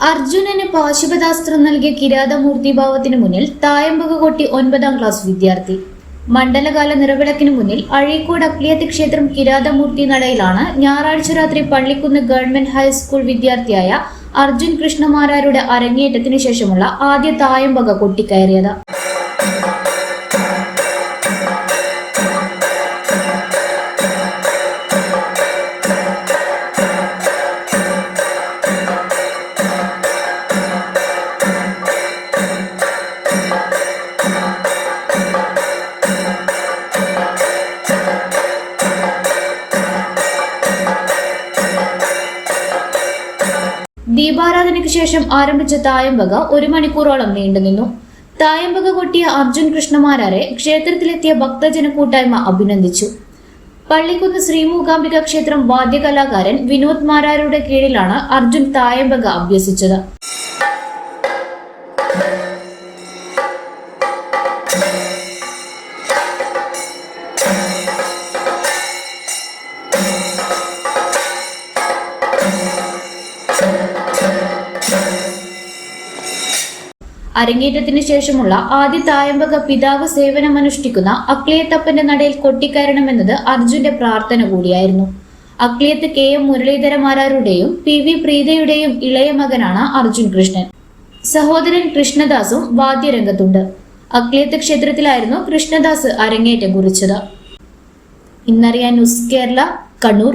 അർജുനന് പാശുപതാസ്ത്രം നൽകിയ കിരാതമൂർത്തി ഭാവത്തിനു മുന്നിൽ തായമ്പക കൊട്ടി ഒൻപതാം ക്ലാസ് വിദ്യാർത്ഥി. മണ്ഡലകാല നിറവിളക്കിനു മുന്നിൽ അഴീക്കോട് അക്ലിയത്ത് ക്ഷേത്രം കിരാതമൂർത്തി നടയിലാണ് ഞായറാഴ്ച രാത്രി പള്ളിക്കുന്ന് ഗവൺമെന്റ് ഹൈസ്കൂൾ വിദ്യാർത്ഥിയായ അർജുൻ കൃഷ്ണമാരാരുടെ അരങ്ങേറ്റത്തിനു ശേഷമുള്ള ആദ്യ തായമ്പക കൊട്ടിക്കയറിയത് ദീപാരാധനയ്ക്ക് ശേഷം ആരംഭിച്ച തായമ്പക ഒരു മണിക്കൂറോളം നീണ്ടുനിന്നു തായമ്പക കൊട്ടിയ അർജുൻ കൃഷ്ണമാരാരെ ക്ഷേത്രത്തിലെത്തിയ ഭക്തജന കൂട്ടായ്മ അഭിനന്ദിച്ചു. പള്ളിക്കുന്ന് ശ്രീമൂകാംബിക ക്ഷേത്രം വാദ്യകലാകാരൻ വിനോദ് മാരാരുടെ കീഴിലാണ് അർജുൻ തായമ്പക അഭ്യസിച്ചത്. അരങ്ങേറ്റത്തിന് ശേഷമുള്ള ആദ്യ തായമ്പക പിതാവ് സേവനമനുഷ്ഠിക്കുന്ന അക്ലിയത്തപ്പന്റെ നടയിൽ കൊട്ടിക്കയറണമെന്നത് അർജുന്റെ പ്രാർത്ഥന കൂടിയായിരുന്നു. അക്ലിയത്ത് കെ. എം. മുരളീധരമാരാരുടെയും പി. വി. പ്രീതയുടെയും ഇളയ മകനാണ് അർജുൻ കൃഷ്ണൻ. സഹോദരൻ കൃഷ്ണദാസും വാദ്യരംഗത്തുണ്ട്. അക്ലിയത്ത് ക്ഷേത്രത്തിലായിരുന്നു കൃഷ്ണദാസ് അരങ്ങേറ്റം കുറിച്ചത്. ഇന്നറിയാൻ ന്യൂസ് കേരള കണ്ണൂർ.